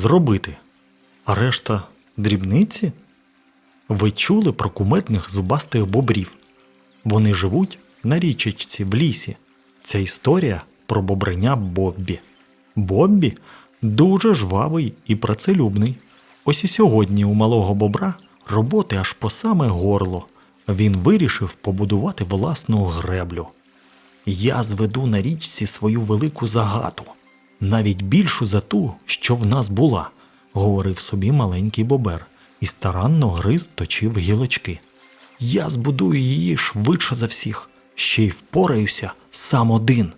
зробити. А решта дрібниці? Ви чули про куметних зубастих бобрів? Вони живуть на річечці в лісі. Ця історія про бобреня Боббі. Боббі дуже жвавий і працелюбний. Ось і сьогодні у малого бобра роботи аж по саме горло. Він вирішив побудувати власну греблю. Я зведу на річці свою велику загату, навіть більшу за ту, що в нас була, говорив собі маленький бобер, і старанно гриз точив гілочки. Я збудую її швидше за всіх, ще й впораюся сам один.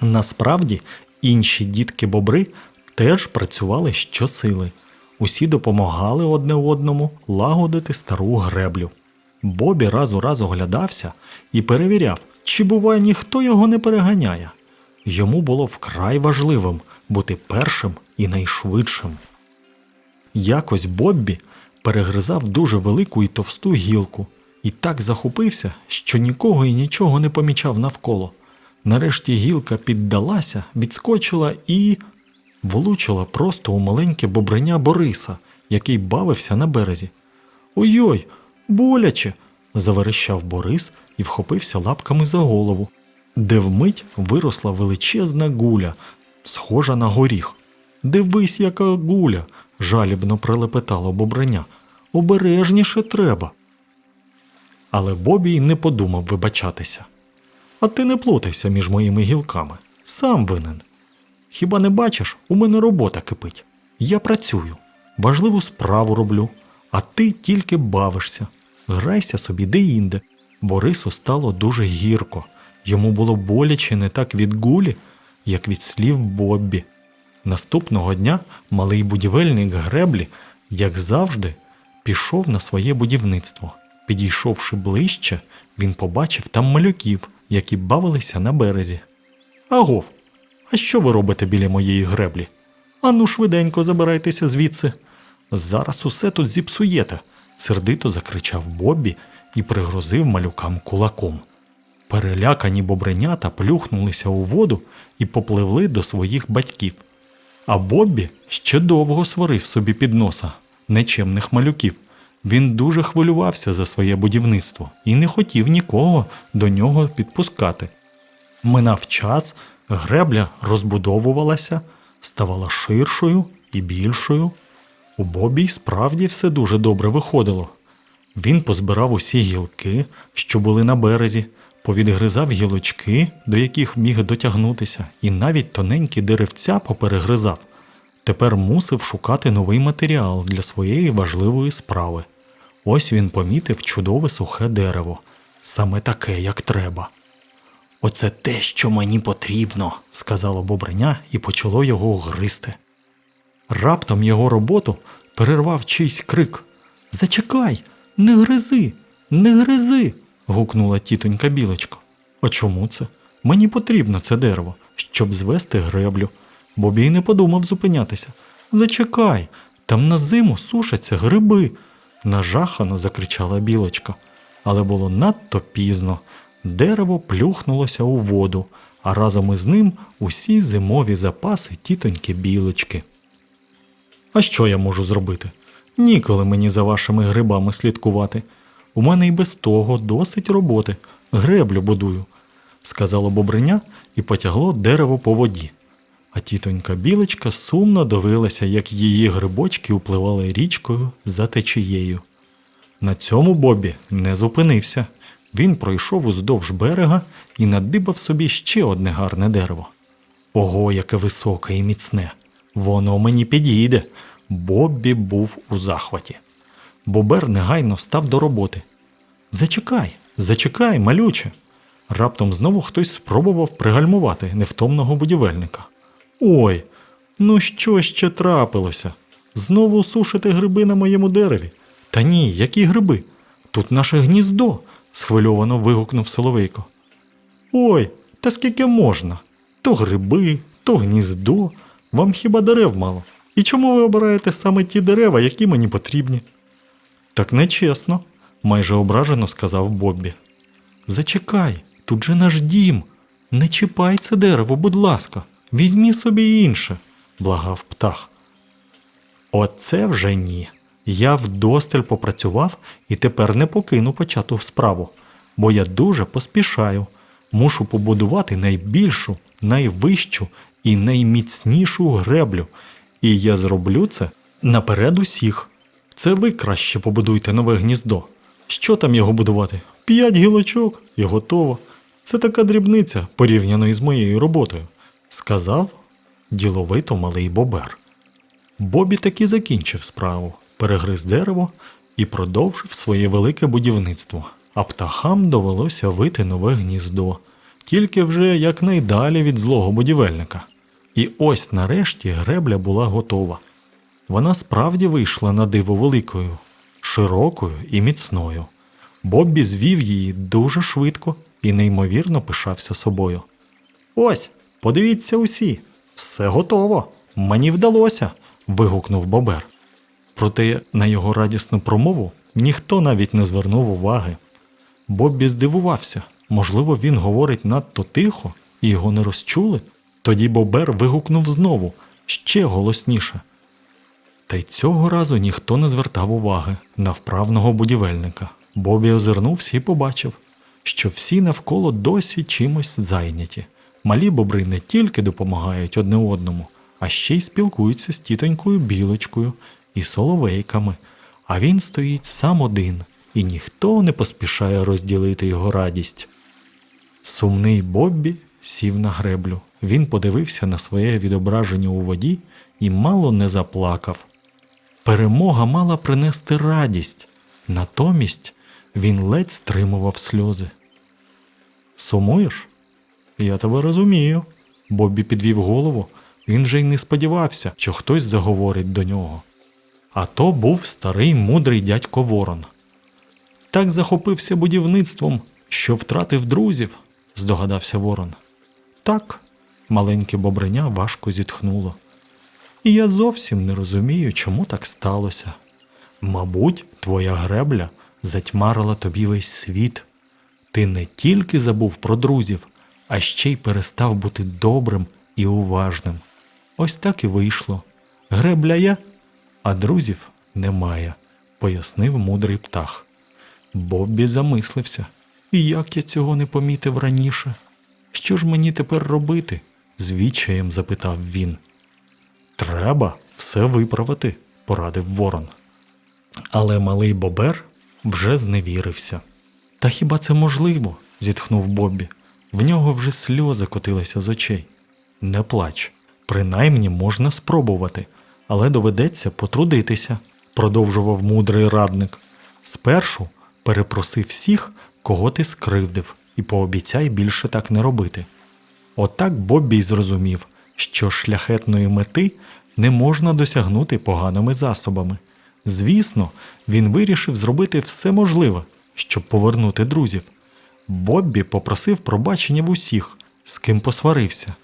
Насправді, інші дітки-бобри теж працювали щосили. Усі допомагали одне одному лагодити стару греблю. Бобі раз у раз оглядався і перевіряв, чи буває ніхто його не переганяє. Йому було вкрай важливим бути першим і найшвидшим. Якось Боббі перегризав дуже велику і товсту гілку і так захопився, що нікого і нічого не помічав навколо. Нарешті гілка піддалася, відскочила і влучила просто у маленьке бобреня Бориса, який бавився на березі. Ой-ой, боляче. заверещав Борис і вхопився лапками за голову, де вмить виросла величезна гуля, схожа на горіх. Дивись, яка гуля. жалібно прилепетало бобреня. Обережніше треба. Але Бобі й не подумав вибачатися. А ти не плутайся між моїми гілками. Сам винен. Хіба не бачиш, у мене робота кипить. Я працюю, важливу справу роблю, а ти тільки бавишся. Грайся собі де-інде. Борису стало дуже гірко. Йому було боляче не так від гулі, як від слів Боббі. Наступного дня малий будівельник греблі, як завжди, пішов на своє будівництво. Підійшовши ближче, він побачив там малюків, які бавилися на березі. Агов, а що ви робите біля моєї греблі? Ану швиденько забирайтеся звідси. Зараз усе тут зіпсуєте, сердито закричав Боббі і пригрозив малюкам кулаком. Перелякані бобренята плюхнулися у воду і попливли до своїх батьків. А Боббі ще довго сварив собі під носа нечемних малюків. Він дуже хвилювався за своє будівництво і не хотів нікого до нього підпускати. Минав час, гребля розбудовувалася, ставала ширшою і більшою. У Бобі справді все дуже добре виходило. Він позбирав усі гілки, що були на березі, повідгризав гілочки, до яких міг дотягнутися, і навіть тоненькі деревця поперегризав. Тепер мусив шукати новий матеріал для своєї важливої справи. Ось він помітив чудове сухе дерево, саме таке, як треба. Оце те, що мені потрібно, сказало бобреня і почало його гризти. Раптом його роботу перервав чийсь крик. Зачекай, не гризи, не гризи. Гукнула тітонька білочка. А чому це? Мені потрібно це дерево, щоб звести греблю. Бобі й не подумав зупинятися. Зачекай, там на зиму сушаться гриби. нажахано закричала білочка. Але було надто пізно. Дерево плюхнулося у воду, а разом із ним усі зимові запаси тітоньки білочки. А що я можу зробити? Ніколи мені за вашими грибами слідкувати. У мене й без того досить роботи. Греблю будую, сказало бобриня і потягло дерево по воді. А тітонька білочка сумно дивилася, як її грибочки upливали річкою за течією. На цьому Бобі не зупинився. Він пройшов уздовж берега і надибав собі ще одне гарне дерево. Ого, яке високе і міцне! Воно мені підійде. Боббі був у захваті. Бобер негайно став до роботи. Зачекай, зачекай, малюче. Раптом знову хтось спробував пригальмувати невтомного будівельника. Ой, ну що ще трапилося? Знову сушити гриби на моєму дереві? Та ні, які гриби? Тут наше гніздо, схвильовано вигукнув Соловейко. Ой, та скільки можна? То гриби, то гніздо. Вам хіба дерев мало? І чому ви обираєте саме ті дерева, які мені потрібні? Так нечесно, майже ображено сказав Боббі. Зачекай, тут же наш дім. Не чіпай це дерево, будь ласка, візьмі собі інше, благав птах. Оце вже ні. Я вдосталь попрацював і тепер не покину почату справу, бо я дуже поспішаю. Мушу побудувати найбільшу, найвищу і найміцнішу греблю. І я зроблю це наперед усіх. Це ви краще побудуйте нове гніздо. Що там його будувати? П'ять гілочок і готово. Це така дрібниця порівняно із моєю роботою, сказав діловито малий бобер. Бобі таки закінчив справу, перегриз дерево і продовжив своє велике будівництво. А птахам довелося вити нове гніздо, тільки вже якнайдалі від злого будівельника. І ось нарешті гребля була готова. Вона справді вийшла на диво великою, широкою і міцною. Боббі звів її дуже швидко і неймовірно пишався собою. Ось, подивіться усі, все готово. Мені вдалося. вигукнув Бобер. Проте на його радісну промову ніхто навіть не звернув уваги. Боббі здивувався, можливо, він говорить надто тихо і його не розчули. Тоді Бобер вигукнув знову ще голосніше. Та й цього разу ніхто не звертав уваги на вправного будівельника. Бобі озирнувся і побачив, що всі навколо досі чимось зайняті. Малі бобри не тільки допомагають одне одному, а ще й спілкуються з тітонькою білочкою і соловейками, а він стоїть сам один, і ніхто не поспішає розділити його радість. Сумний Боббі сів на греблю. Він подивився на своє відображення у воді і мало не заплакав. Перемога мала принести радість, натомість він ледь стримував сльози. Сумуєш? Я тебе розумію. Боббі підвів голову, він же й не сподівався, що хтось заговорить до нього. А то був старий мудрий дядько Ворон. Так захопився будівництвом, що втратив друзів, здогадався Ворон. Так, маленьке бобреня важко зітхнуло. І я зовсім не розумію, чому так сталося. Мабуть, твоя гребля затьмарила тобі весь світ. Ти не тільки забув про друзів, а ще й перестав бути добрим і уважним. Ось так і вийшло. Гребля я, а друзів немає, пояснив мудрий птах. Боббі замислився. І як я цього не помітив раніше? Що ж мені тепер робити? з відчаєм запитав він. Треба все виправити, порадив ворон. Але малий бобер вже зневірився. Та хіба це можливо? зітхнув Боббі. В нього вже сльози котилися з очей. Не плач, принаймні можна спробувати, але доведеться потрудитися, продовжував мудрий радник. Спершу перепроси всіх, кого ти скривдив, і пообіцяй більше так не робити. Отак Боббі й зрозумів, що шляхетної мети не можна досягнути поганими засобами. Звісно, він вирішив зробити все можливе, щоб повернути друзів. Боббі попросив пробачення в усіх, з ким посварився.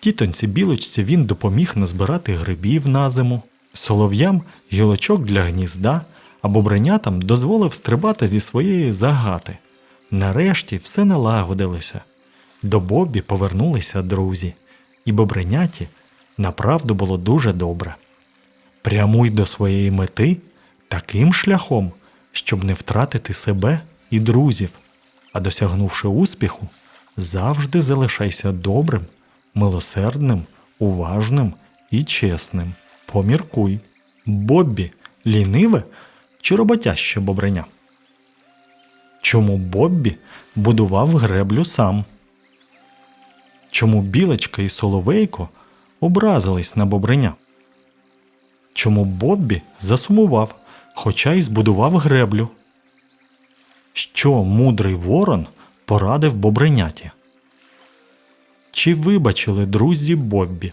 Тітоньці білочці він допоміг назбирати грибів на зиму, солов'ям гілочок для гнізда, а бобренятам дозволив стрибати зі своєї загати. Нарешті все налагодилося. До Боббі повернулися друзі, і бобреняті направду було дуже добре. Прямуй до своєї мети таким шляхом, щоб не втратити себе і друзів, а досягнувши успіху, завжди залишайся добрим, милосердним, уважним і чесним. Поміркуй. Боббі ліниве чи роботяще бобреня? Чому Боббі будував греблю сам? Чому білочка і соловейко образились на бобреня? Чому Боббі засумував, хоча й збудував греблю? Що мудрий ворон порадив бобриняті. Чи вибачили друзі Боббі?